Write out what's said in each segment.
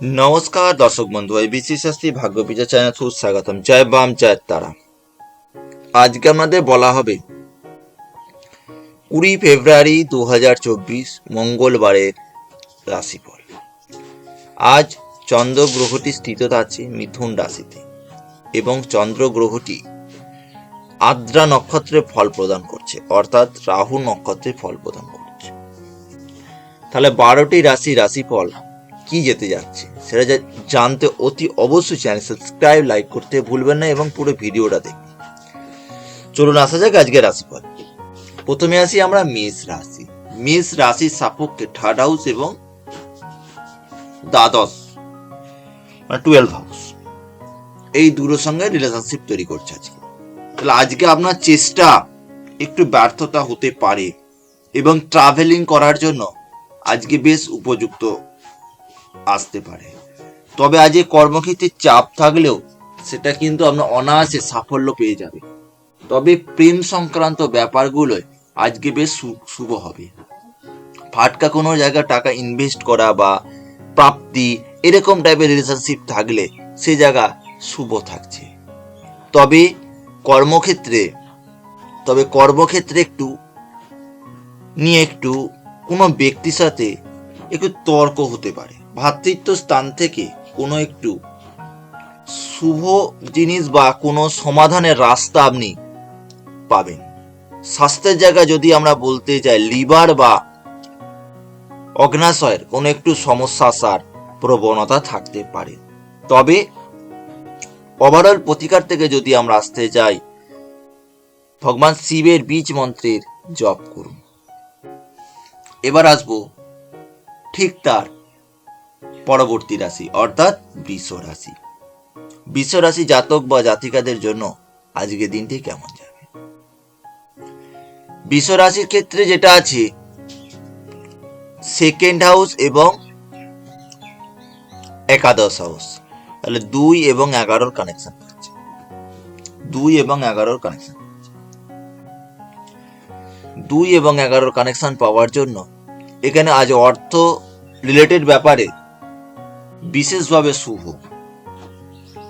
নমস্কার, দর্শক বন্ধু, এই বিসি শাস্ত্রী ভাগ্য বিচার চ্যানেল সুস্বাগতম জয় বাম, জয় তারা। আজকে আমাদের বলা হবে, কুড়ি ফেব্রুয়ারি দু হাজার চব্বিশ মঙ্গলবারের রাশিফল। আজ চন্দ্র গ্রহটি স্থিত আছে মিথুন রাশিতে এবং চন্দ্র গ্রহটি আদ্রা নক্ষত্রে ফল প্রদান করছে, অর্থাৎ রাহু নক্ষত্রে ফল প্রদান করছে। তাহলে বারোটি রাশি রাশিফল কি যেতে যাচ্ছে। সেটা জানতে অতি অবশ্যই চ্যানেল সাবস্ক্রাইব, লাইক করতে ভুলবেন না এবং পুরো ভিডিওটা দেখুন। চলুন আসা যাক আজকে রাশিফল। প্রথমে আসি আমরা মেষ রাশি। মেষ রাশির সাপক্ষে থার্ড হাউস এবং দ্বাদশ মানে টুয়েলভ হাউস এই দুটোর সঙ্গে রিলেশনশিপ তৈরি করছে আজকে। তাহলে আজকে আপনার চেষ্টা একটু ব্যর্থতা হতে পারে এবং ট্রাভেলিং করার জন্য আজকে বেশ উপযুক্ত আসতে পারে। তবে আজ এই কর্মক্ষেত্রে চাপ থাকলেও সেটা কিন্তু আপনার অনায়াসে সাফল্য পেয়ে যাবে। তবে প্রেম সংক্রান্ত ব্যাপারগুলোয় আজকে বেশ শুভ হবে। ফাটকা কোনো জায়গায় টাকা ইনভেস্ট করা বা প্রাপ্তি এরকম টাইপের রিলেশনশিপ থাকলে সে জায়গা শুভ থাকছে। তবে কর্মক্ষেত্রে তবে কর্মক্ষেত্রে একটু, নিয়ে একটু কোনো ব্যক্তির সাথে একটু তর্ক হতে পারে। ভ্রাতৃত্ব স্থান থেকে কোনো একটু শুভ জিনিস বা কোনো সমাধানের রাস্তা আপনি পাবেন। স্বাস্থ্যের জায়গা যদি আমরা বলতে যাই লিভার বা অগ্নাশয়ের কোনো একটু সমস্যা, আসার প্রবণতা থাকতে পারে। তবে ওভারঅল প্রতিকার থেকে যদি আমরা আসতে যাই ভগবান শিবের বীজ মন্ত্রের জপ করুন। এবার আসব ঠিক তার পরবর্তী রাশি, অর্থাৎ বৃষ রাশি। বৃষ রাশি জাতক বা জাতিকাদের জন্য আজকে দিনটি কেমন যাবে? বৃষ রাশির ক্ষেত্রে যেটা আছে সেকেন্ড হাউস এবং একাদশ হাউস তাহলে দুই এবং এগারোর কানেকশন আছে দুই এবং এগারোর কানেকশন দুই এবং এগারোর কানেকশন পাওয়ার জন্য এখানে আজ অর্থ রিলেটেড ব্যাপারে বিশেষভাবে শুভ।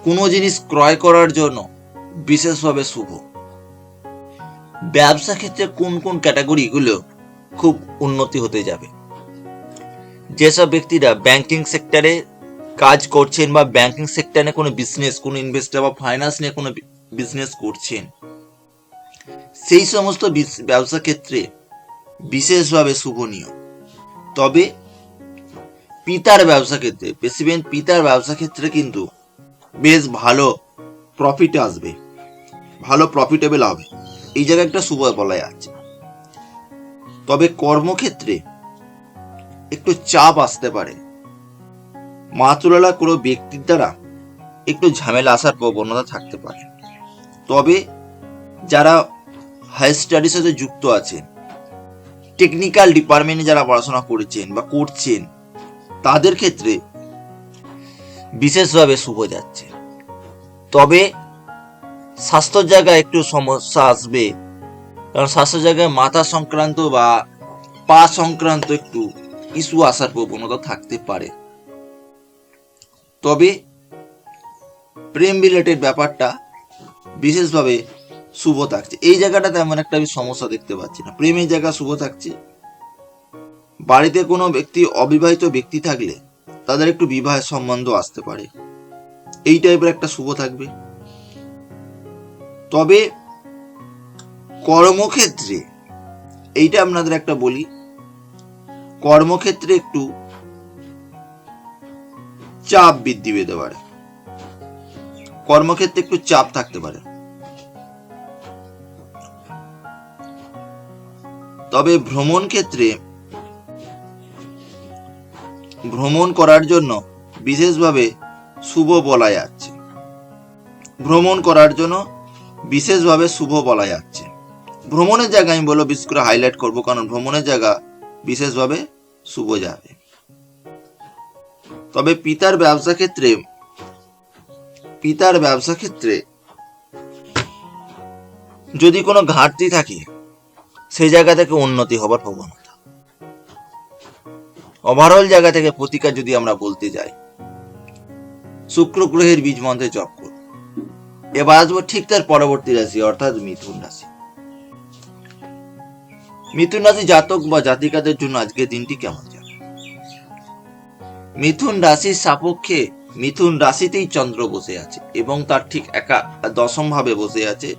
কোনো জিনিস ক্রয় করার জন্য বিশেষভাবে শুভ। ব্যবসা ক্ষেত্রে কোন কোন ক্যাটাগরিগুলো খুব উন্নতি হতে যাবে? যেসব ব্যক্তিরা ব্যাংকিং সেক্টরে কাজ করছেন বা ব্যাংকিং সেক্টরে কোনো বিজনেস কোনো ইনভেস্টার বা ফাইন্যান্স নিয়ে কোনো বিজনেস করছেন, সেই সমস্ত ব্যবসা ক্ষেত্রে বিশেষভাবে শুভনীয়। তবে পিতার ব্যবসা ক্ষেত্রে বেসিমেন্ট পিতার ব্যবসা ক্ষেত্রে কিন্তু বেশ ভালো প্রফিট আসবে, ভালো প্রফিটেবল হবে। এই জায়গায় একটা শুভ বলা যাচ্ছে তবে কর্মক্ষেত্রে একটু চাপ আসতে পারে। মাতুলালা কোনো ব্যক্তির দ্বারা একটু ঝামেলা আসার প্রবণতা থাকতে পারে। তবে যারা হায়ার স্টাডির সাথে যুক্ত আছেন টেকনিক্যাল ডিপার্টমেন্টে যারা পড়াশোনা করেছেন বা করছেন তাদের ক্ষেত্রে বিশেষভাবে শুভ যাচ্ছে। তবে স্বাস্থ্য জায়গায় একটু সমস্যা আসবে, কারণ স্বাস্থ্য জায়গায় মাথা সংক্রান্ত বা পা সংক্রান্ত একটু ইস্যু আসার প্রবণতা থাকতে পারে। তবে প্রেম রিলেটেড ব্যাপারটা বিশেষভাবে শুভ থাকছে। এই জায়গাটা তেমন একটা আমি সমস্যা দেখতে পাচ্ছি না। প্রেমের জায়গা শুভ থাকছে বাড়িতে কোনো ব্যক্তি অবিবাহিত ব্যক্তি থাকলে তাদের একটু বিবাহের সম্বন্ধ আসতে পারে। এই টাইপের একটা শুভ থাকবে। তবে কর্মক্ষেত্রে, এইটা আপনাদের একটা বলি, কর্মক্ষেত্রে একটু চাপ বৃদ্ধি পেতে পারে। কর্মক্ষেত্রে একটু চাপ থাকতে পারে। তবে ভ্রমণ ক্ষেত্রে ভ্রমণ করার জন্য বিশেষভাবে শুভ বলা যাচ্ছে ভ্রমণ করার জন্য বিশেষভাবে শুভ বলা যাচ্ছে ভ্রমণের জায়গা আমি বলব বিশেষ করে হাইলাইট করব, কারণ ভ্রমণের জায়গা বিশেষভাবে শুভ যাবে। তবে পিতার ব্যবসা ক্ষেত্রে, পিতার ব্যবসা ক্ষেত্রে যদি কোনো ঘাটতি থাকে সেই জায়গা থেকে উন্নতি হবার প্রবণতা ওভারঅল জায়গা থেকে প্রতিকার যদি আমরা বলতে যাই। শুক্র গ্রহের বীজ মন্ত্রে জপ এবার আসব ঠিক তার পরবর্তী রাশি, অর্থাৎ মিথুন রাশি। মিথুন রাশি জাতক বা জাতিকাদের জন্য আজকের দিনটি কেমন যাবে? মিথুন রাশির সাপেক্ষে মিথুন রাশিতেই চন্দ্র বসে আছে এবং তার ঠিক একা দশম ভাবে বসে আছে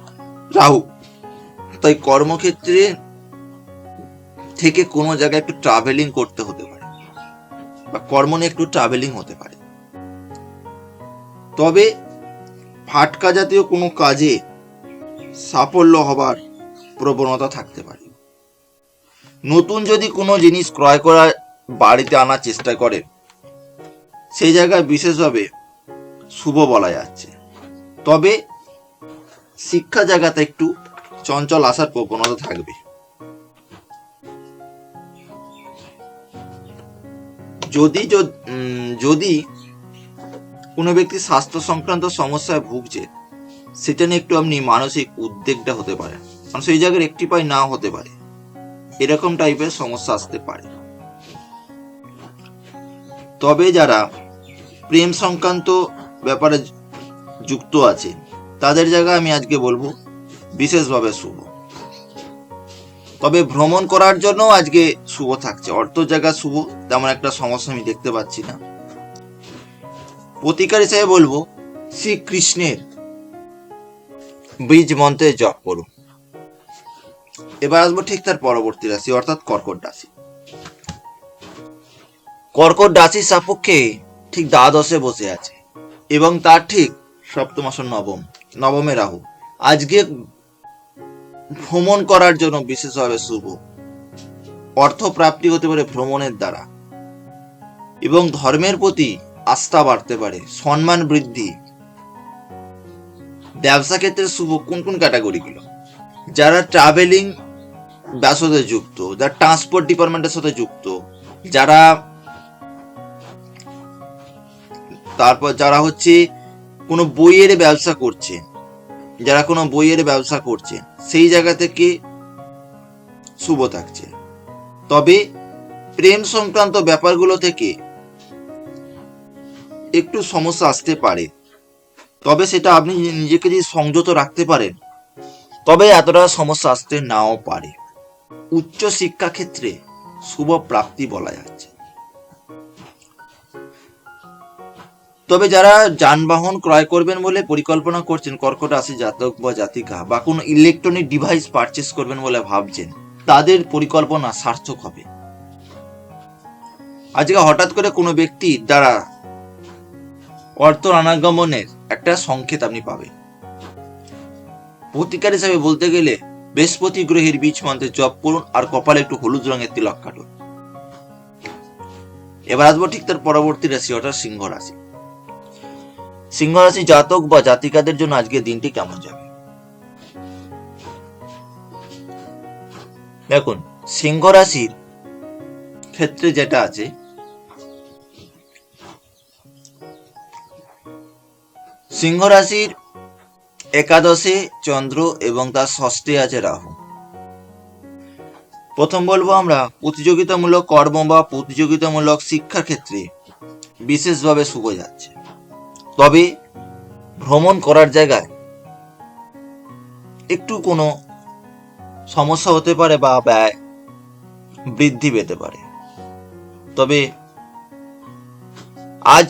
রাহু। তাই কর্মক্ষেত্রে থেকে কোনো জায়গায় একটু ট্রাভেলিং করতে হতে বা কর্ম নিয়ে একটু ট্রাভেলিং হতে পারে। তবে ফাটকা জাতীয় কোনো কাজে সাফল্য হবার প্রবণতা থাকতে পারে। নতুন যদি কোনো জিনিস ক্রয় করা বাড়িতে আনার চেষ্টা করে, সেই জায়গায় বিশেষভাবে শুভ বলা যাচ্ছে। তবে শিক্ষা জায়গাতে একটু চঞ্চল আসার প্রবণতা থাকবে। যদি যদি কোনো ব্যক্তি স্বাস্থ্য সংক্রান্ত সমস্যায় ভুগছে, সেটা নিয়ে একটু আপনি মানসিক উদ্বেগটা হতে পারে। কারণ সেই জায়গায় একটি পাই নাও হতে পারে। এরকম টাইপের সমস্যা আসতে পারে। তবে যারা প্রেম সংক্রান্ত ব্যাপারে যুক্ত আছে, তাদের জায়গায় আমি আজকে বলব, বিশেষভাবে শুভ। তবে ভ্রমণ করার জন্য আজকে শুভ থাকছে। অর্থ জায়গা শুভ, তেমন একটা সমস্যা আমি দেখতে পাচ্ছি না। প্রতিকার হিসেবে বলব, শ্রীকৃষ্ণের বীজ মন্ত্রে জপ করুন। এবার আসব ঠিক তার পরবর্তী রাশি, অর্থাৎ কর্কট রাশি। কর্কট রাশির সাপেক্ষে ঠিক দ্বাদশে বসে আছে এবং তার ঠিক সপ্তম আসন নবম, নবমে রাহু। আজকে ভ্রমণ করার জন্য বিশেষভাবে শুভ। অর্থ প্রাপ্তি হতে পারে ভ্রমণের দ্বারা। এবং ধর্মের প্রতি আস্থা বাড়তে পারে, সম্মান বৃদ্ধি। ব্যবসা ক্ষেত্রে শুভ কোন কোন ক্যাটাগরিগুলো? যারা ট্রাভেলিং সাথে যুক্ত, যারা ট্রান্সপোর্ট ডিপার্টমেন্টের সাথে যুক্ত, যারা তারপর যারা হচ্ছে কোনো বইয়ের ব্যবসা করছে যারা কোনো বইয়ের ব্যবসা করছে, সেই জায়গা থেকে শুভ থাকছে। তবে প্রেম সংক্রান্ত ব্যাপারগুলো থেকে একটু সমস্যা আসতে পারে। তবে সেটা আপনি নিজেকে যদি সংযত রাখতে পারেন, তবে এতটা সমস্যা আসতে নাও পারে। উচ্চ শিক্ষা ক্ষেত্রে শুভ প্রাপ্তি বলা যাচ্ছে। তবে যারা যানবাহন ক্রয় করবেন বলে পরিকল্পনা করছেন, কর্কট রাশি জাতক বা জাতিকা বা কোনো ইলেকট্রনিক ডিভাইস পারচেস করবেন বলে ভাবছেন, তাদের পরিকল্পনা সার্থক হবে। আজকে হঠাৎ করে কোনো ব্যক্তি দ্বারা অর্থ অনাগমনের একটা সংকেত আপনি পাবেন। প্রতিকার হিসাবে বলতে গেলে বৃহস্পতি গ্রহের বীজ মন্ত্রে জপ করুন আর কপালে একটু হলুদ রঙের তিলক কাটুন। এবার আসব ঠিক তার পরবর্তী রাশি অর্থাৎ সিংহ রাশি। সিংহ রাশি জাতক বা জাতিকাদের জন্য আজকে দিনটি কেমন যাবে? দেখুন সিংহ রাশির ক্ষেত্রে যেটা আছে সিংহ রাশির একাদশে চন্দ্র এবং তার ষষ্ঠে আছে রাহু। প্রথম বলব আমরা, প্রতিযোগিতামূলক কর্ম বা প্রতিযোগিতামূলক শিক্ষার ক্ষেত্রে বিশেষভাবে শুভ যাচ্ছে। তবে ভ্রমণ করার জায়গায় একটু কোনো সমস্যা হতে পারে বা ব্যয় বৃদ্ধি পেতে পারে। তবে আজ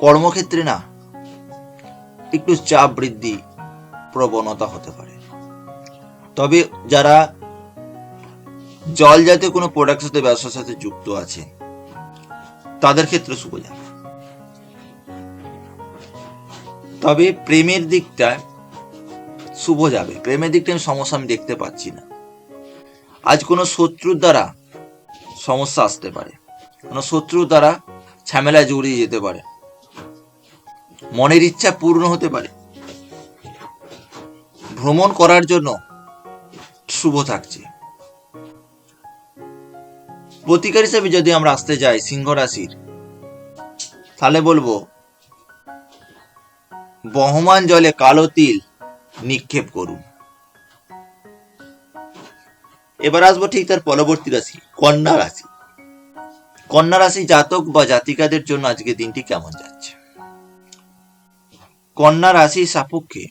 কর্মক্ষেত্রে না, একটু চাপ বৃদ্ধি প্রবণতা হতে পারে। তবে যারা জল জাতীয় কোনো প্রোডাক্টের সাথে ব্যবসার সাথে যুক্ত আছে, তাদের ক্ষেত্রে শুভ যাবে তবে প্রেমের দিকটা শুভ যাবে। প্রেমের দিকটা আমি সমস্যা আমি দেখতে পাচ্ছি না। আজ কোনো শত্রুর দ্বারা সমস্যা আসতে পারে। কোনো শত্রুর দ্বারা ঝামেলা জড়িয়ে যেতে পারে। মনের ইচ্ছা পূর্ণ হতে পারে। ভ্রমণ করার জন্য শুভ থাকছে। প্রতিকার হিসেবে যদি আমরা আসতে যাই সিংহ রাশির, তাহলে বলব বহমান জলে কালো তিল নিক্ষেপ করুন। এবার আসব ঠিক তার পরবর্তী রাশি, কন্যা রাশি। কন্যা রাশি জাতক বা জাতিকাদের জন্য আজকে দিনটি কেমন যাচ্ছে? কন্যা রাশি সাপেক্ষে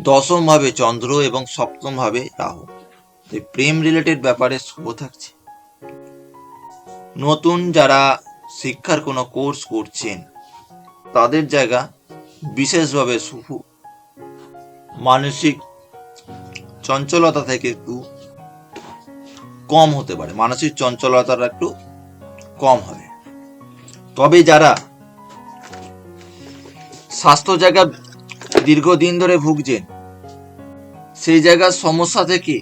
দশম ভাবে চন্দ্র এবং সপ্তম ভাবে রাহু। প্রেম রিলেটেড ব্যাপারে শুভ থাকছে। নতুন যারা শিক্ষার কোনো কোর্স করছেন। তাদের জায়গা বিশেষভাবে শুভ মানসিক চঞ্চলতা থেকে একটু কম হতে পারে। মানসিক চঞ্চলতাটা একটু কম হবে। তবে যারা স্বাস্থ্য জায়গা দীর্ঘদিন ধরে ভুগছেন, সেই জায়গার সমস্যা থেকে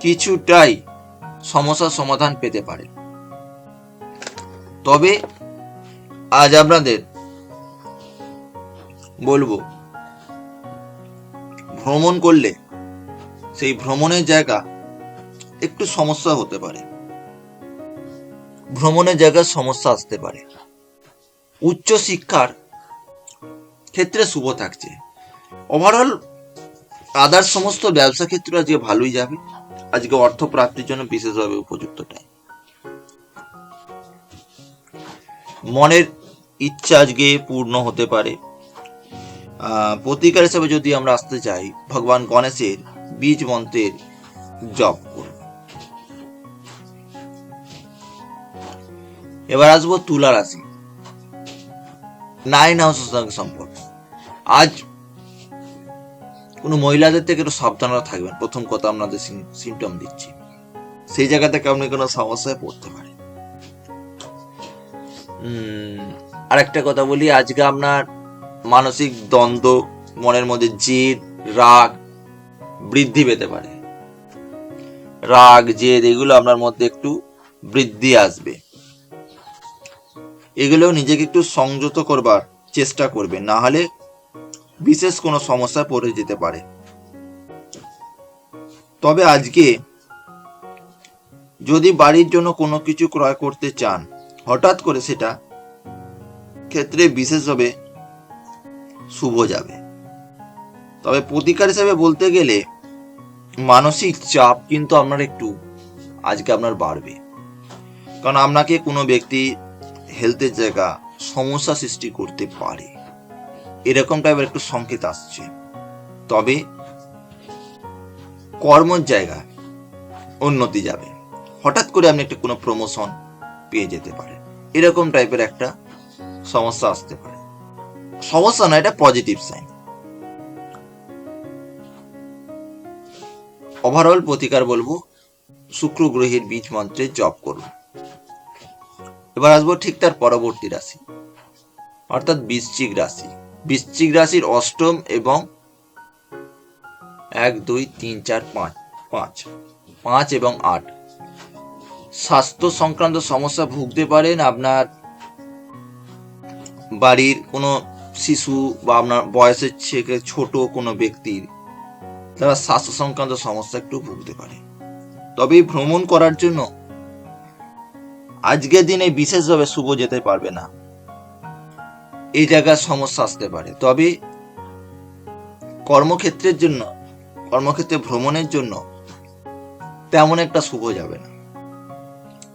কিছুটাই সমস্যার সমাধান পেতে পারে তবে আজ আপনাদের বলব, ভ্রমণ করলে সেই ভ্রমণের জায়গা একটু সমস্যা হতে পারে। ভ্রমণের জায়গায় সমস্যা আসতে পারে। উচ্চ শিক্ষার ক্ষেত্রে শুভ থাকছে। ওভারঅল আদার সমস্ত ব্যবসা ক্ষেত্রে আজকে ভালোই যাবে। আজকে অর্থ প্রাপ্তির জন্য বিশেষভাবে উপযুক্ত টাইম মনের ইচ্ছা আজকে পূর্ণ হতে পারে। প্রতিকার হিসেবে যদি আমরা আসতে চাই, ভগবান গণেশের বীজ মন্ত্রের জপ করুন। এবার আসব তুলা রাশি। নাইন হাউসের সঙ্গে সম্পর্ক। আজ কোনো মহিলাদের থেকে একটু সাবধানতা থাকবেন। প্রথম কথা আপনাদের সিমটম দিচ্ছি। সেই জায়গা থেকে আপনি কোনো সমস্যায় পড়তে পারেন। আরেকটা কথা বলি, আজকে আপনার মানসিক দ্বন্দ্ব, মনের মধ্যে জেদ, রাগ বৃদ্ধি পেতে পারে। রাগ, জেদ, এগুলো আপনার মধ্যে একটু বৃদ্ধি আসবে। এগুলো নিজেকে একটু সংযত করবার চেষ্টা করবে না হলে বিশেষ কোনো সমস্যায় পড়ে যেতে পারে। তবে আজকে যদি বাড়ির জন্য কোনো কিছু ক্রয় করতে চান হঠাৎ করে সেটা ক্ষেত্রে বিশেষভাবে শুভ যাবে। তবে প্রতিকার হিসেবে বলতে গেলে মানসিক চাপ কিন্তু আপনার একটু আজকে আপনার বাড়বে। কারণ আপনাকে কোনো ব্যক্তি হেলথের জায়গা সমস্যা সৃষ্টি করতে পারে। এরকম টাইপের একটু সংকেত আসছে। তবে কর্মর জায়গায় উন্নতি যাবে। হঠাৎ করে আপনি একটা কোনো প্রমোশন পেয়ে যেতে পারেন এরকম টাইপের একটা সমস্যা আসতে পারে। সমস্যা না, এটা পজিটিভ সাইন ওভারঅল প্রতিকার বলব, শুক্র গ্রহের বীজ মন্ত্রে জপ করুন। এবার আসব ঠিক তার পরবর্তী রাশি, অর্থাৎ বৃশ্চিক রাশি। বৃশ্চিক রাশির অষ্টম এবং এক, দুই, তিন, চার, পাঁচ পাঁচ পাঁচ এবং আট। স্বাস্থ্য সংক্রান্ত সমস্যা ভুগতে পারেন আপনার বাড়ির কোনো শিশু বা আপনার বয়সের থেকে ছোট কোনো ব্যক্তির তারা স্বাস্থ্য সংক্রান্ত সমস্যা একটু ভুগতে পারে। তবে ভ্রমণ করার জন্য আজকের দিনে বিশেষভাবে শুভ যেতে পারবে না। এই জায়গার সমস্যা আসতে পারে। তবে কর্মক্ষেত্রের জন্য, কর্মক্ষেত্রে ভ্রমণের জন্য তেমন একটা শুভ যাবে না।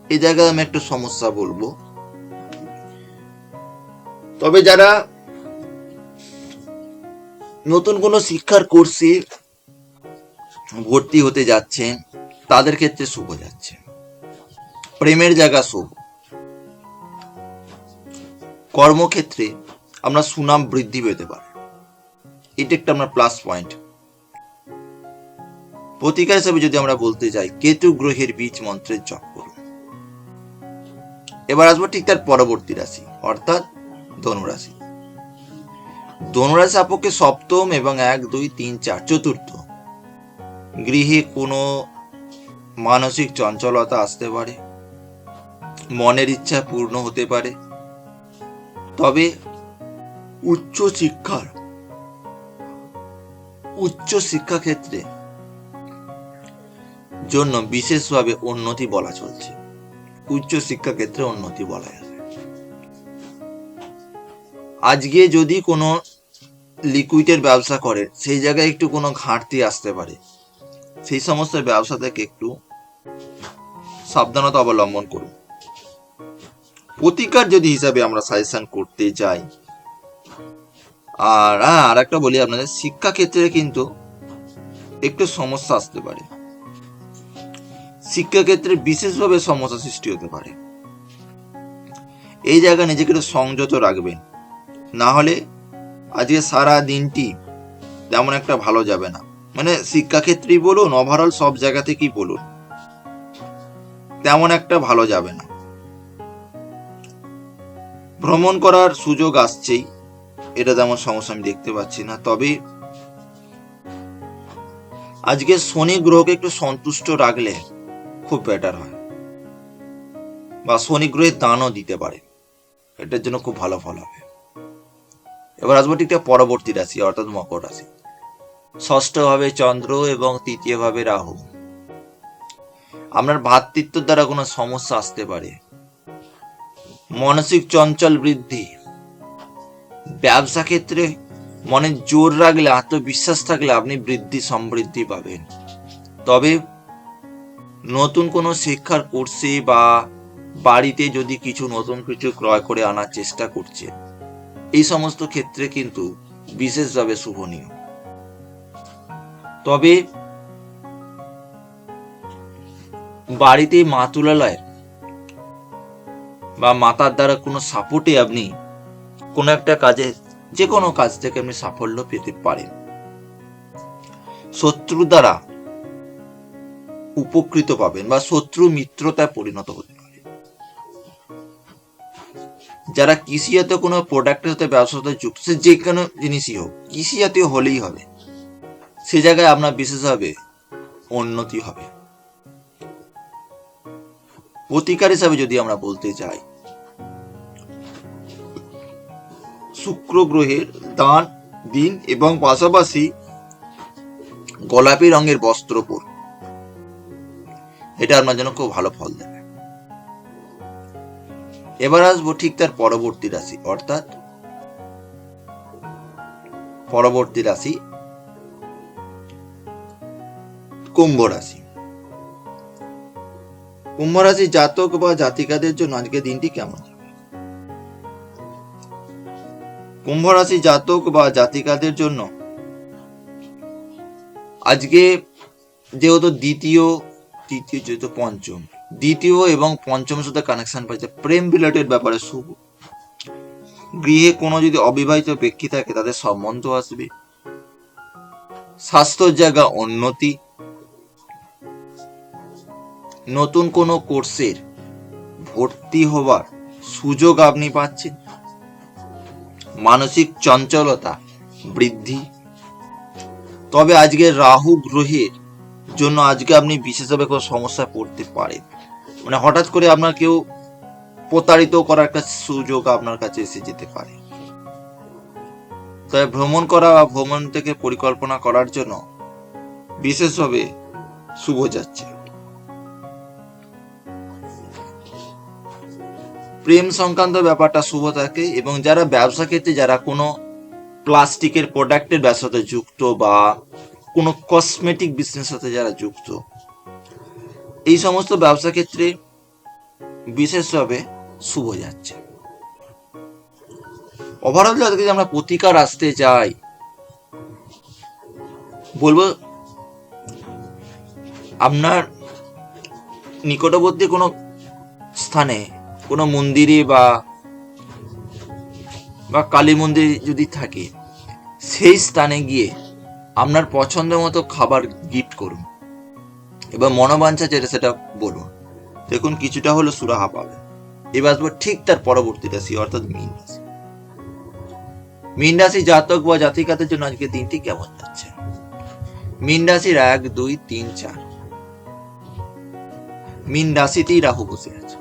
এই জায়গায় আমি একটা সমস্যা বলব। তবে যারা নতুন কোনো শিক্ষার কোর্সে ভর্তি হতে যাচ্ছেন, তাদের ক্ষেত্রে শুভ যাচ্ছে। প্রেমের জায়গা শুভ। কর্মক্ষেত্রে আমরা সুনাম বৃদ্ধি পেতে পারি। এটা একটা আমরা প্লাস পয়েন্ট প্রতিকার হিসাবে যদি আমরা বলতে যাই, কেতু গ্রহের বীজ মন্ত্রের জপ করুন। এবার আসব ঠিক তার পরবর্তী রাশি, অর্থাৎ ধনুরাশি। ধনুরাশি আপকে সপ্তম এবং এক, দুই, তিন, চার, চতুর্থ। গৃহে কোনো মানসিক চঞ্চলতা আসতে পারে, মনের ইচ্ছা পূর্ণ হতে পারে, তবে উচ্চ শিক্ষার, উচ্চ শিক্ষা ক্ষেত্রে জন্য বিশেষভাবে উন্নতি বলা চলছে। উচ্চ শিক্ষা ক্ষেত্রে উন্নতি বলা যাবে আজকে যদি কোনো লিকুইডের ব্যবসা করে, সেই জায়গায় একটু কোনো ঘাটতি আসতে পারে। সেই সমস্ত ব্যবসা থেকে একটু সাবধানতা অবলম্বন করুন। প্রতিকার যদি হিসাবে আমরা সাজেশন করতে যাই আর আর একটা বলি আপনাদের, শিক্ষা ক্ষেত্রে কিন্তু একটু সমস্যা আসতে পারে। শিক্ষা ক্ষেত্রে বিশেষভাবে সমস্যা সৃষ্টি হতে পারে। এই জায়গায় নিজেকে একটু সংযত রাখবেন। না হলে আজকে সারা দিনটি তেমন একটা ভালো যাবে না। মানে শিক্ষাক্ষেত্রেই বলুন ওভারঅল সব জায়গা থেকেই বলুন, তেমন একটা ভালো যাবে না। ভ্রমণ করার সুযোগ আসছেই, এটা তেমন সমস্যা আমি দেখতে পাচ্ছি না। তবে আজকে শনি গ্রহকে একটু সন্তুষ্ট রাখলে খুব বেটার হয়। বা শনি গ্রহের দানও দিতে পারে। এটার জন্য খুব ভালো ফল হবে। এবার আসব ঠিক পরবর্তী রাশি, অর্থাৎ মকর রাশি। ষষ্ঠ ভাবে চন্দ্র এবং তৃতীয় ভাবে রাহু। আপনার ভাতৃত্ব দ্বারা কোনো সমস্যা আসতে পারে। মানসিক চঞ্চল বৃদ্ধি। ব্যবসা ক্ষেত্রে মনে জোর রাখলে, আত্মবিশ্বাস থাকলে আপনি বৃদ্ধি, সমৃদ্ধি পাবেন। তবে নতুন কোনো শিক্ষার কোর্সে বা বাড়িতে যদি কিছু নতুন কিছু ক্রয় করে আনার চেষ্টা করছে। এই সমস্ত ক্ষেত্রে কিন্তু বিশেষভাবে শুভনীয়। তবে বাড়িতে মা তুলালয়ের বা মাতার দ্বারা কোনো সাপোর্টে আপনি কোনো একটা কাজে যে কোনো কাজ থেকে আপনি সাফল্য পেতে পারেন। শত্রু দ্বারা উপকৃত পাবেন বা শত্রু মিত্রতায় পরিণত হতে পারে। যারা কৃষি জাতীয় কোনো প্রোডাক্টের সাথে ব্যবসার সাথে যুক্ত, সে যে কোনো জিনিসই হোক, কৃষি জাতীয় হলেই হবে। সে জায়গায় আপনার বিশেষভাবে উন্নতি হবে। প্রতিকার হিসাবে যদি আমরা বলতে চাই, শুক্র গ্রহের দান, দিন এবং পাশাপাশি গোলাপি রঙের বস্ত্র পর এটা আপনার জন্য খুব ভালো ফল দেবে। এবার আসব ঠিক তার পরবর্তী রাশি, অর্থাৎ পরবর্তী রাশি কুম্ভ রাশি। কুম্ভ রাশি জাতক বা জাতিকাদের জন্য আজকে দিনটি কেমন? কুম্ভ রাশি জাতক বা জাতিকাদের জন্য আজকে যেহেতু দ্বিতীয় তৃতীয় যেহেতু পঞ্চম। দ্বিতীয় এবং পঞ্চমের সাথে কানেকশন পাচ্ছে প্রেম রিলেটেড ব্যাপারে শুভ। গৃহে কোনো যদি অবিবাহিত ব্যক্তি থাকে, তাদের সম্বন্ধ আসবে। স্বাস্থ্যর জায়গা উন্নতি। নতুন কোনো কোর্সের ভর্তি হবার সুযোগ আপনি পাচ্ছেন। মানসিক চঞ্চলতা বৃদ্ধি। তবে আজকে রাহু গ্রহের জন্য আজকে আপনি বিশেষভাবে কোনো সমস্যায় পড়তে পারেন। মানে হঠাৎ করে আপনার কেউ প্রতারিত করার একটা সুযোগ আপনার কাছে এসে যেতে পারে। তাই ভ্রমণ করা বা ভ্রমণ থেকে পরিকল্পনা করার জন্য বিশেষভাবে শুভ যাচ্ছে। প্রেম সংক্রান্ত ব্যাপারটা শুভ থাকে এবং যারা ব্যবসা ক্ষেত্রে যারা কোনো প্লাস্টিকের প্রোডাক্টের ব্যবসার সাথে যুক্ত বা কোনো কসমেটিক বিজনেস সাথে যারা যুক্ত। এই সমস্ত ব্যবসা ক্ষেত্রে বিশেষভাবে শুভ যাচ্ছে। ওভারঅল যদি আমরা প্রতিকার আসতে চাই, বলব আপনার নিকটবর্তী কোনো স্থানে, কোনো মন্দিরে বা বা কালী মন্দির যদি থাকে, সেই স্থানে গিয়ে আপনার পছন্দ মতো খাবার গিফট করুন। এবার মনোবাঞ্ছা যেটা সেটা বলুন। দেখুন, কিছুটা হলো সুরাহা পাবে। এবার আসব ঠিক তার পরবর্তী রাশি, অর্থাৎ মীন রাশি। মীন রাশি জাতক বা জাতিকাদের জন্য আজকে দিনটি কেমন যাচ্ছে? মীন রাশির এক, দুই, তিন, চার। মীন রাশিতেই রাহু বসে আছে।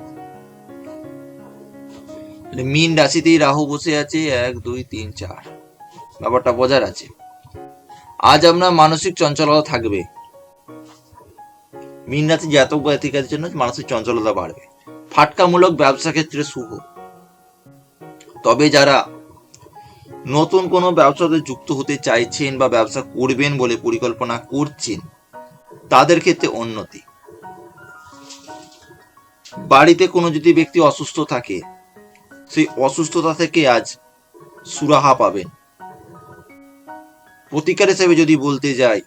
মানে রাশিতেই রাহু বসে আছে, এক, দুই, তিন, চার। ব্যাপারটা বোঝার আছে। আজ আপনার মানসিক চঞ্চলতা থাকবে। মীন রাশি জাতক জাতিকাদের জন্য মানসিক চঞ্চলতা বাড়বে। ফাটকামূলক ব্যবসা ক্ষেত্রে শুভ। তবে যারা নতুন কোনো ব্যবসাতে যুক্ত হতে চাইছেন বা ব্যবসা করবেন বলে পরিকল্পনা করছেন, তাদের ক্ষেত্রে উন্নতি। বাড়িতে কোনো যদি ব্যক্তি অসুস্থ থাকে, সেই অসুস্থতা থেকে আজ সুরাহা পাবেন। প্রতিকার হিসেবে যদি বলতে যাই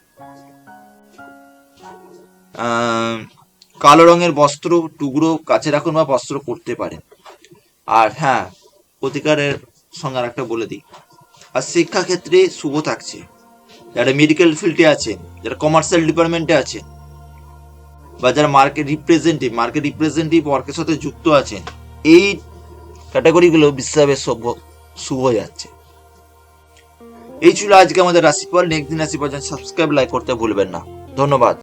কালো রঙের বস্ত্র, টুকরো কাছে রাখুন বা বস্ত্র পরতে পারেন। আর হ্যাঁ প্রতিকারের সঙ্গে আর একটা বলে দিই। আর শিক্ষাক্ষেত্রে শুভ থাকছে। যারা মেডিকেল ফিল্ডে আছেন, যারা কমার্শিয়াল ডিপার্টমেন্টে আছেন, বা যারা মার্কেট রিপ্রেজেন্টেটিভ মার্কেট রিপ্রেজেন্টেটিভ ওয়ার্কের সাথে যুক্ত আছেন, এই ক্যাটাগরিগুলো বিশ্বভাবে সভ্য শুভ যাচ্ছে। এই ছিল আজকে আমাদের রাশিফল। নেক্সট দিন রাশিফল সাবস্ক্রাইব লাইক করতে ভুলবেন না। ধন্যবাদ।